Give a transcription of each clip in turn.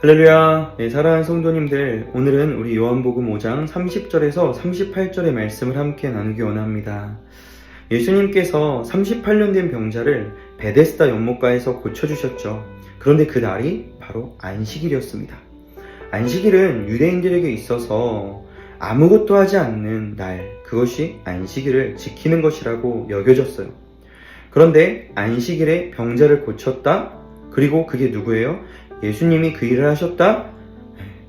할렐루야. 네, 사랑하는 성도님들, 오늘은 우리 요한복음 5장 30절에서 38절의 말씀을 함께 나누기 원합니다. 예수님께서 38년 된 병자를 베데스다 연못가에서 고쳐주셨죠. 그런데 그 날이 바로 안식일이었습니다. 안식일은 유대인들에게 있어서 아무것도 하지 않는 날, 그것이 안식일을 지키는 것이라고 여겨졌어요. 그런데 안식일에 병자를 고쳤다? 그리고 그게 누구예요? 예수님이 그 일을 하셨다?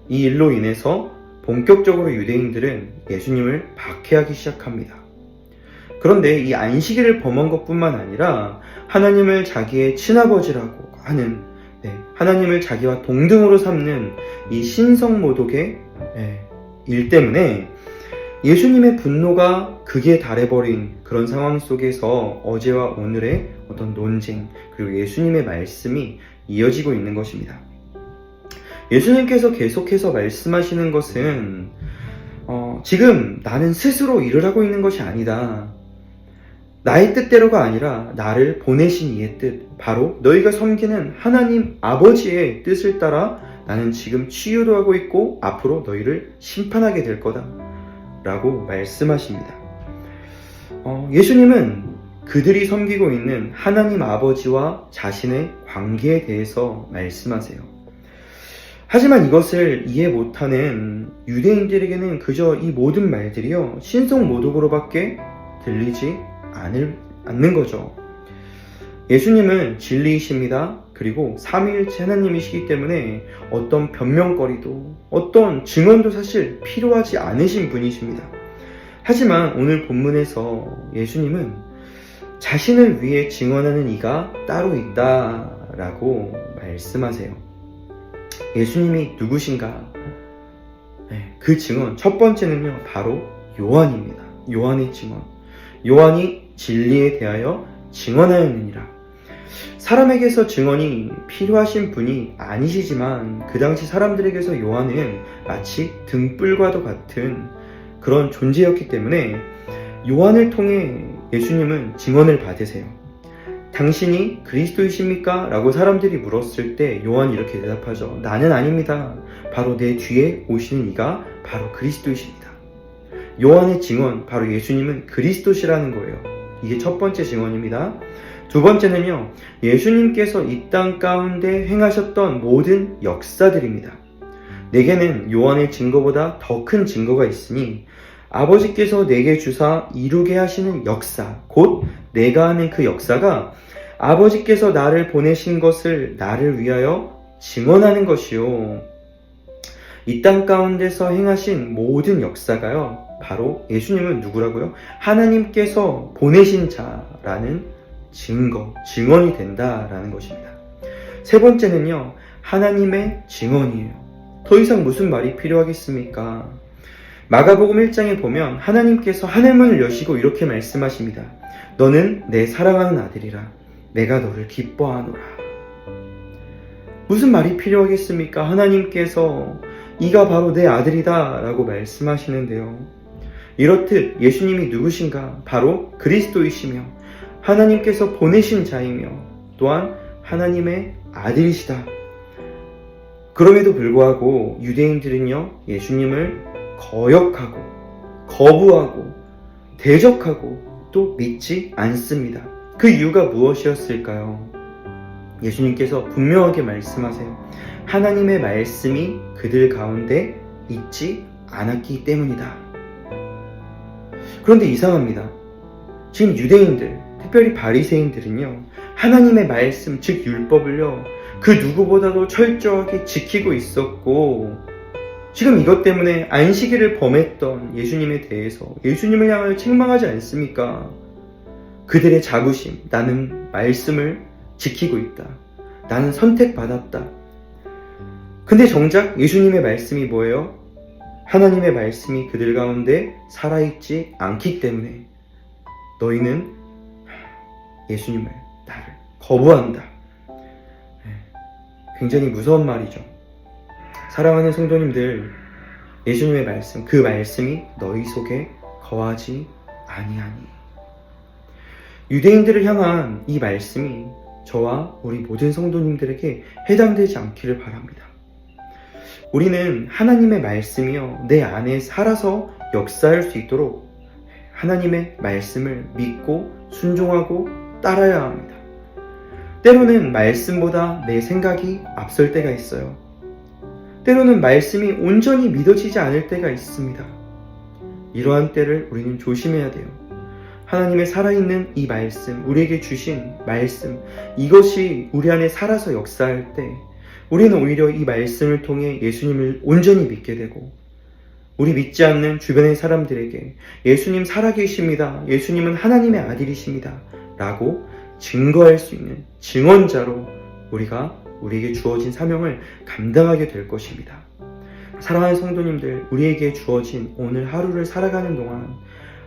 이 일로 인해서 본격적으로 유대인들은 예수님을 박해하기 시작합니다. 그런데 이 안식일을 범한 것 뿐만 아니라 하나님을 자기의 친아버지라고 하는 네, 하나님을 자기와 동등으로 삼는 이 신성모독의 네, 일 때문에 예수님의 분노가 극에 달해버린 그런 상황 속에서 어제와 오늘의 어떤 논쟁 그리고 예수님의 말씀이 이어지고 있는 것입니다. 예수님께서 계속해서 말씀하시는 것은 어, 지금 나는 스스로 일을 하고 있는 것이 아니다. 나의 뜻대로가 아니라 나를 보내신 이의 뜻, 바로 너희가 섬기는 하나님 아버지의 뜻을 따라 나는 지금 치유도 하고 있고 앞으로 너희를 심판하게 될 거다. 라고 말씀하십니다. 어, 예수님은 그들이 섬기고 있는 하나님 아버지와 자신의 관계에 대해서 말씀하세요. 하지만 이것을 이해 못하는 유대인들에게는 그저 이 모든 말들이요, 신성 모독으로밖에 들리지 않을, 않는 거죠. 예수님은 진리이십니다. 그리고 삼위일체 하나님이시기 때문에 어떤 변명거리도 어떤 증언도 사실 필요하지 않으신 분이십니다. 하지만 오늘 본문에서 예수님은 자신을 위해 증언하는 이가 따로 있다 라고 말씀하세요. 예수님이 누구신가? 네, 그 증언 첫 번째는요 바로 요한입니다. 요한의 증언. 요한이 진리에 대하여 증언하였느니라. 사람에게서 증언이 필요하신 분이 아니시지만 그 당시 사람들에게서 요한은 마치 등불과도 같은 그런 존재였기 때문에 요한을 통해 예수님은 증언을 받으세요. 당신이 그리스도이십니까? 라고 사람들이 물었을 때 요한이 이렇게 대답하죠. 나는 아닙니다. 바로 내 뒤에 오시는 이가 바로 그리스도이십니다. 요한의 증언, 바로 예수님은 그리스도시라는 거예요. 이게 첫 번째 증언입니다. 두 번째는요, 예수님께서 이 땅 가운데 행하셨던 모든 역사들입니다. 내게는 요한의 증거보다 더 큰 증거가 있으니 아버지께서 내게 주사 이루게 하시는 역사, 곧 내가 하는 그 역사가 아버지께서 나를 보내신 것을 나를 위하여 증언하는 것이요. 이 땅 가운데서 행하신 모든 역사가요, 바로 예수님은 누구라고요? 하나님께서 보내신 자라는 증거, 증언이 된다라는 것입니다. 세 번째는요, 하나님의 증언이에요. 더 이상 무슨 말이 필요하겠습니까? 마가복음 1장에 보면 하나님께서 하늘문을 여시고 이렇게 말씀하십니다. 너는 내 사랑하는 아들이라. 내가 너를 기뻐하노라. 무슨 말이 필요하겠습니까? 하나님께서 이가 바로 내 아들이다 라고 말씀하시는데요. 이렇듯 예수님이 누구신가? 바로 그리스도이시며 하나님께서 보내신 자이며 또한 하나님의 아들이시다. 그럼에도 불구하고 유대인들은요, 예수님을 거역하고, 거부하고, 대적하고 또 믿지 않습니다. 그 이유가 무엇이었을까요? 예수님께서 분명하게 말씀하세요. 하나님의 말씀이 그들 가운데 있지 않았기 때문이다. 그런데 이상합니다. 지금 유대인들, 특별히 바리새인들은요. 하나님의 말씀, 즉 율법을요. 그 누구보다도 철저하게 지키고 있었고 지금 이것 때문에 안식일을 범했던 예수님에 대해서 예수님을 향하여 책망하지 않습니까? 그들의 자부심, 나는 말씀을 지키고 있다. 나는 선택받았다. 근데 정작 예수님의 말씀이 뭐예요? 하나님의 말씀이 그들 가운데 살아있지 않기 때문에 너희는 예수님을, 나를 거부한다. 네, 굉장히 무서운 말이죠. 사랑하는 성도님들, 예수님의 말씀, 그 말씀이 너희 속에 거하지 아니하니. 유대인들을 향한 이 말씀이 저와 우리 모든 성도님들에게 해당되지 않기를 바랍니다. 우리는 하나님의 말씀이요 내 안에 살아서 역사할 수 있도록 하나님의 말씀을 믿고 순종하고 따라야 합니다. 때로는 말씀보다 내 생각이 앞설 때가 있어요. 때로는 말씀이 온전히 믿어지지 않을 때가 있습니다. 이러한 때를 우리는 조심해야 돼요. 하나님의 살아있는 이 말씀, 우리에게 주신 말씀, 이것이 우리 안에 살아서 역사할 때, 우리는 오히려 이 말씀을 통해 예수님을 온전히 믿게 되고, 우리 믿지 않는 주변의 사람들에게 예수님 살아계십니다. 예수님은 하나님의 아들이십니다. 라고 증거할 수 있는 증언자로 우리가 우리에게 주어진 사명을 감당하게 될 것입니다. 사랑하는 성도님들, 우리에게 주어진 오늘 하루를 살아가는 동안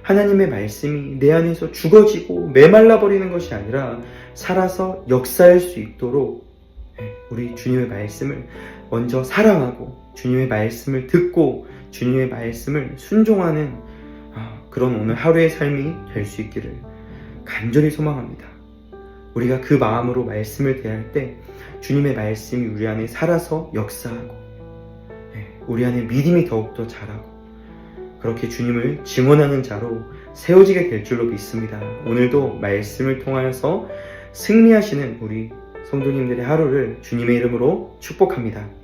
하나님의 말씀이 내 안에서 죽어지고 메말라 버리는 것이 아니라 살아서 역사할 수 있도록 예, 우리 주님의 말씀을 먼저 사랑하고 주님의 말씀을 듣고 주님의 말씀을 순종하는 아, 그런 오늘 하루의 삶이 될 수 있기를 간절히 소망합니다. 우리가 그 마음으로 말씀을 대할 때 주님의 말씀이 우리 안에 살아서 역사하고 예, 우리 안에 믿음이 더욱더 자라고 그렇게 주님을 증언하는 자로 세워지게 될 줄로 믿습니다. 오늘도 말씀을 통하여서 승리하시는 우리 성도님들의 하루를 주님의 이름으로 축복합니다.